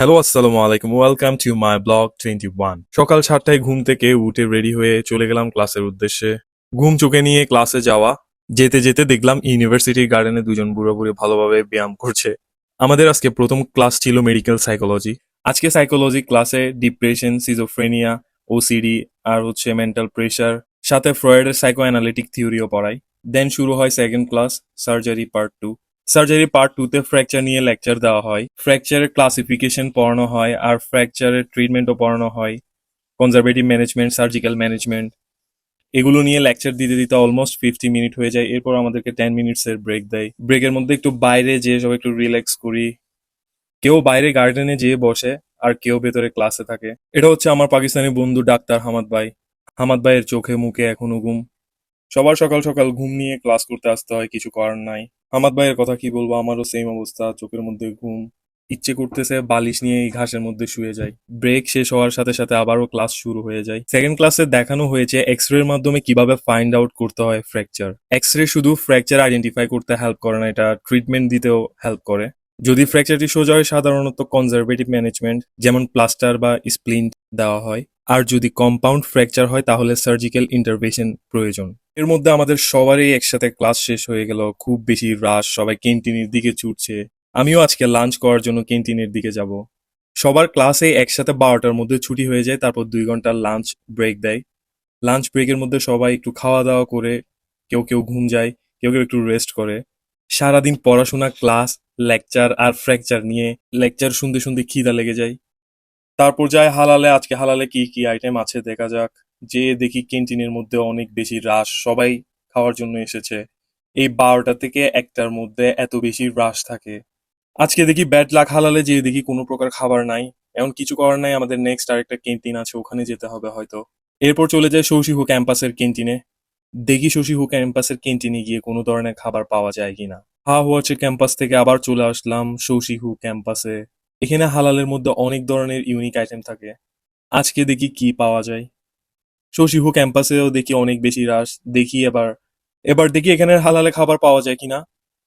Hello আসসালামু আলাইকুম welcome to my blog twenty one সকাল সাতটায় ঘুম থেকে উঠে রেডি হয়ে চলে গেলাম ক্লাসের উদ্দেশ্যে। ঘুম চোখে নিয়ে ক্লাসে যাওয়া। যেতে যেতে দেখলাম ইউনিভার্সিটির গার্ডেনে দুজন বুড়ো বুড়ি ভালোভাবে ব্যায়াম করছে। আমাদের আজকে প্রথম ক্লাস ছিল মেডিকেল সাইকোলজি আজকে সাইকোলজি ক্লাসে ডিপ্রেশন সিজোফ্রেনিয়া ওসিডি আর হচ্ছে মেন্টাল প্রেশার সাথে ফ্রয়েডের সাইকো অ্যানালিটিক থিওরিও পড়াই। দেন শুরু হয় second class surgery part two surgery part টুতে ফ্র্যাকচার নিয়ে লেকচার দেওয়া হয়। ফ্র্যাকচারের ক্লাসিফিকেশন পড়ানো হয় আর ফ্র্যাকচারের ট্রিটমেন্টও পড়ানো হয়। কনজারভেটিভ ম্যানেজমেন্ট সার্জিক্যাল ম্যানেজমেন্ট এগুলো নিয়ে লেকচার দিতে দিতে অলমোস্ট ফিফটি মিনিট হয়ে যায়। এরপর আমাদেরকে টেন মিনিটসের ব্রেক দেয়। ব্রেকের মধ্যে একটু বাইরে যেয়ে সবাই একটু রিল্যাক্স করি। কেউ বাইরে গার্ডেনে যেয়ে বসে আর কেউ ভেতরে ক্লাসে থাকে। এটা হচ্ছে আমার পাকিস্তানি বন্ধু ডাক্তার হামাদ ভাই। হামাদ ভাইয়ের চোখে মুখে এখনও ঘুম। সবার সকাল সকাল ঘুম নিয়ে ক্লাস করতে আসতে হয়, কিছু করার নাই। হামাদ ভাইয়ের কথা কি বলব? আমারও সেম অবস্থা, চোখের মধ্যে ঘুম। ইচ্ছে করতেছে বালিশ নিয়ে এই ঘাসের মধ্যে শুয়ে যাই। ব্রেক শেষ হওয়ার সাথে সাথে আবারও ক্লাস শুরু হয়ে যায়। সেকেন্ড ক্লাসে দেখানো হয়েছে এক্স রের মাধ্যমে কীভাবে ফাইন্ড আউট করতে হয় ফ্র্যাকচার এক্স রে শুধু ফ্র্যাকচার আইডেন্টিফাই করতে হেল্প করে না, এটা ট্রিটমেন্ট দিতেও হেল্প করে। যদি ফ্র্যাকচারটি সোজা হয়, সাধারণত কনজারভেটিভ ম্যানেজমেন্ট যেমন প্লাস্টার বা স্প্লিন্ট দেওয়া হয়। আর যদি কম্পাউন্ড ফ্র্যাকচার হয়, তাহলে সার্জিক্যাল ইন্টারভেনশন প্রয়োজন। এর মধ্যে আমাদের সবারই একসাথে ক্লাস শেষ হয়ে গেল, খুব বেশি রাশ সবাই ক্যান্টিনের দিকে ছুটছে। আমিও আজকে লাঞ্চ করার জন্য ক্যান্টিনের দিকে যাব। সবার ক্লাসে একসাথে বারোটার মধ্যে ছুটি হয়ে যায়, তারপর দুই ঘণ্টার লাঞ্চ ব্রেক দেয়। লাঞ্চ ব্রেকের মধ্যে সবাই একটু খাওয়া দাওয়া করে, কেউ কেউ ঘুম যায়, কেউ কেউ একটু রেস্ট করে। সারাদিন পড়াশোনা ক্লাস লেকচার আর ফ্র্যাকচার নিয়ে লেকচার শুনতে শুনতে খিদা লেগে যায়। তারপর যায় হালালে, আজকে হালালে কি কি আইটেম আছে দেখা যাক। যে দেখি ক্যান্টিনের মধ্যে অনেক বেশি রাশ সবাই খাওয়ার জন্য এসেছে। এই বারোটা থেকে একটার মধ্যে এত বেশি রাশ থাকে। আজকে দেখি ব্যাড লাক হালালে যে দেখি কোনো প্রকার খাবার নাই। এমন কিছু করার নাই, আমাদের নেক্সট আরেকটা ক্যান্টিন আছে, ওখানে যেতে হবে হয়তো। এরপর চলে যায় শশীহু ক্যাম্পাসের ক্যান্টিনে। দেখি শশীহু ক্যাম্পাসের ক্যান্টিনে গিয়ে কোনো ধরনের খাবার পাওয়া যায় কিনা। হা হচ্ছে ক্যাম্পাস থেকে আবার চলে আসলাম শশীহু ক্যাম্পাসে। এখানে হালালের মধ্যে অনেক ধরনের ইউনিক আইটেম থাকে। আজকে দেখি কি পাওয়া যায়। শশীহু ক্যাম্পাসেও দেখি অনেক বেশি রাশ, দেখি এবার এবার দেখি এখানে হালালে খাবার পাওয়া যায় কিনা।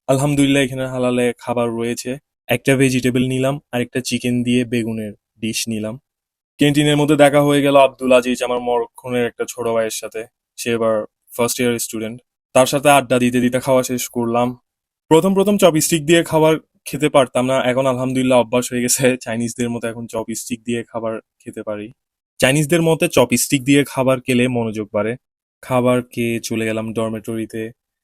আলহামদুলিল্লাহ এখানে হালালে খাবার রয়েছে। একটা ভেজিটেবল নিলাম আর একটা চিকেন দিয়ে বেগুনের ডিশ নিলাম। ক্যান্টিনের মধ্যে দেখা হয়ে গেল আব্দুল আজিজ, আমার মরক্ষণের একটা ছোট ভাইয়ের সাথে। সে এবার ফার্স্ট ইয়ার স্টুডেন্ট তার সাথে আড্ডা দিতে দিতে খাওয়া শেষ করলাম। প্রথম প্রথম চপ স্টিক দিয়ে খাবার খেতে পারতাম না। এখন আলহামদুলিল্লাহ অভ্যাস হয়ে গেছে। চাইনিজদের মতো এখন চপ স্টিক দিয়ে খাবার খেতে পারি। চাইনিজদের মতে চপ স্টিক দিয়ে খাবার খেলে মনোযোগ বাড়ে। খাবার খেয়ে চলে গেলাম ডরমেটরিতে।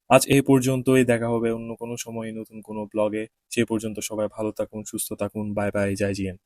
আজ এই পর্যন্তই, দেখা হবে অন্য কোনো সময় নতুন কোনো ব্লগে সে পর্যন্ত সবাই ভালো থাকুন, সুস্থ থাকুন বাই বাই জয় জিএন